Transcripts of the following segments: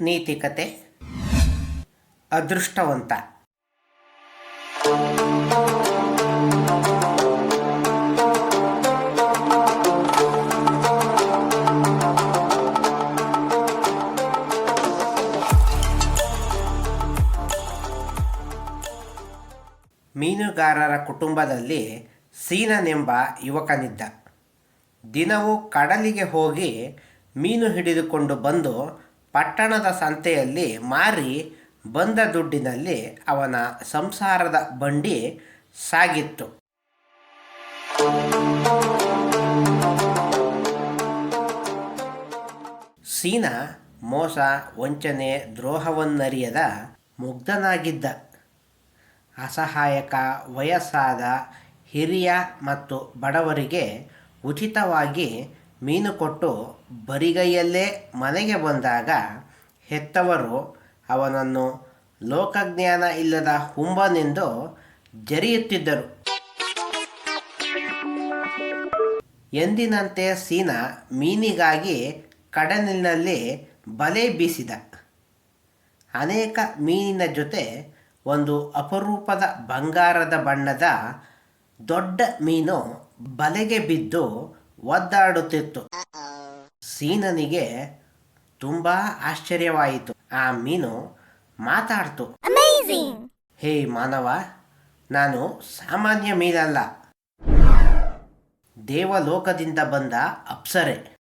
ನೀತಿಕತೆ ಅದೃಷ್ಟವಂತ. ಮೀನುಗಾರರ ಕುಟುಂಬದಲ್ಲಿ ಸೀನನೆಂಬ ಯುವಕನಿದ್ದ. ದಿನವೂ ಕಡಲಿಗೆ ಹೋಗಿ ಮೀನು ಹಿಡಿದುಕೊಂಡು ಬಂದು ಪಟ್ಟಣದ ಸಂತೆಯಲ್ಲಿ ಮಾರಿ ಬಂದ ದುಡ್ಡಿನಲ್ಲಿ ಅವನ ಸಂಸಾರದ ಬಂಡಿ ಸಾಗಿತ್ತು. ಸೀನ ಮೋಸ, ವಂಚನೆ, ದ್ರೋಹವನ್ನರಿಯದ ಮುಗ್ಧನಾಗಿದ್ದ. ಅಸಹಾಯಕ, ವಯಸ್ಸಾದ ಹಿರಿಯ ಮತ್ತು ಬಡವರಿಗೆ ಉಚಿತವಾಗಿ ಮೀನು ಕೊಟ್ಟು ಬರಿಗೈಯಲ್ಲೇ ಮನೆಗೆ ಬಂದಾಗ ಹೆತ್ತವರು ಅವನನ್ನು ಲೋಕಜ್ಞಾನ ಇಲ್ಲದ ಹುಂಬನೆಂದು ಜರಿಯುತ್ತಿದ್ದರು. ಎಂದಿನಂತೆ ಸೀನ ಮೀನಿಗಾಗಿ ಕಡಲಿನಲ್ಲಿ ಬಲೆ ಬೀಸಿದ. ಅನೇಕ ಮೀನಿನ ಜೊತೆ ಒಂದು ಅಪರೂಪದ ಬಂಗಾರದ ಬಣ್ಣದ ದೊಡ್ಡ ಮೀನು ಬಲೆಗೆ ಬಿದ್ದು ಒದ್ದಾಡುತ್ತಿತ್ತು. ಸೀನನಿಗೆ ತುಂಬಾ ಆಶ್ಚರ್ಯವಾಯಿತು. ಆ ಮೀನು ಮಾತಾಡ್ತು. ಹೇ ಮಾನವ ನಾನು ಸಾಮಾನ್ಯ ಮೀನಲ್ಲ. ದೇವಲೋಕದಿಂದ ಬಂದ ಅಪ್ಸರೆ.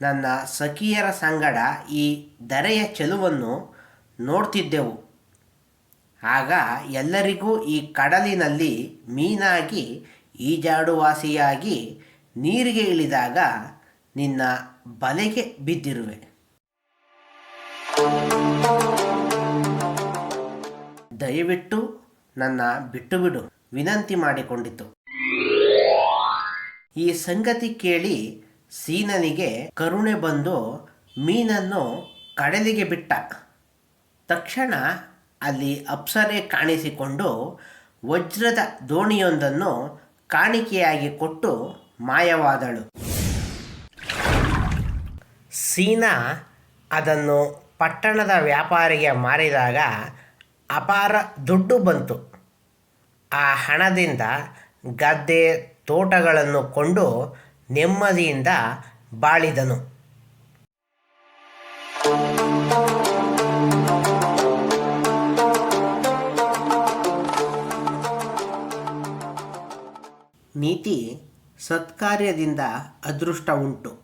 ನನ್ನ ಸಖಿಯರ ಸಂಗಡ ಈ ದರೆಯ ಚೆಲುವನ್ನು ನೋಡ್ತಿದ್ದೆವು. ಆಗ ಎಲ್ಲರಿಗೂ ಈ ಕಡಲಿನಲ್ಲಿ ಮೀನಾಗಿ ಈಜಾಡುವಾಸಿಯಾಗಿ ನೀರಿಗೆ ಇಳಿದಾಗ ನಿನ್ನ ಬಲೆಗೆ ಬಿದ್ದಿರುವೆ. ದಯವಿಟ್ಟು ನನ್ನ ಬಿಟ್ಟು ಬಿಡು ವಿನಂತಿ ಮಾಡಿಕೊಂಡಿತು. ಈ ಸಂಗತಿ ಕೇಳಿ ಸೀನನಿಗೆ ಕರುಣೆ ಬಂದು ಮೀನನ್ನು ಕಡಲಿಗೆ ಬಿಟ್ಟ. ತಕ್ಷಣ ಅಲ್ಲಿ ಅಪ್ಸರೆ ಕಾಣಿಸಿಕೊಂಡು ವಜ್ರದ ದೋಣಿಯೊಂದನ್ನು ಕಾಣಿಕೆಯಾಗಿ ಕೊಟ್ಟು ಮಾಯವಾದಳು. ಸೀನಾ ಅದನ್ನು ಪಟ್ಟಣದ ವ್ಯಾಪಾರಿಗೆ ಮಾರಿದಾಗ ಅಪಾರ ದುಡ್ಡು ಬಂತು. ಆ ಹಣದಿಂದ ಗದ್ದೆ, ತೋಟಗಳನ್ನು ಕೊಂಡು ನೆಮ್ಮದಿಯಿಂದ ಬಾಳಿದನು. ನೀತಿ ಸತ್ಕಾರ್ಯದಿಂದ ಅದೃಷ್ಟ ಉಂಟು.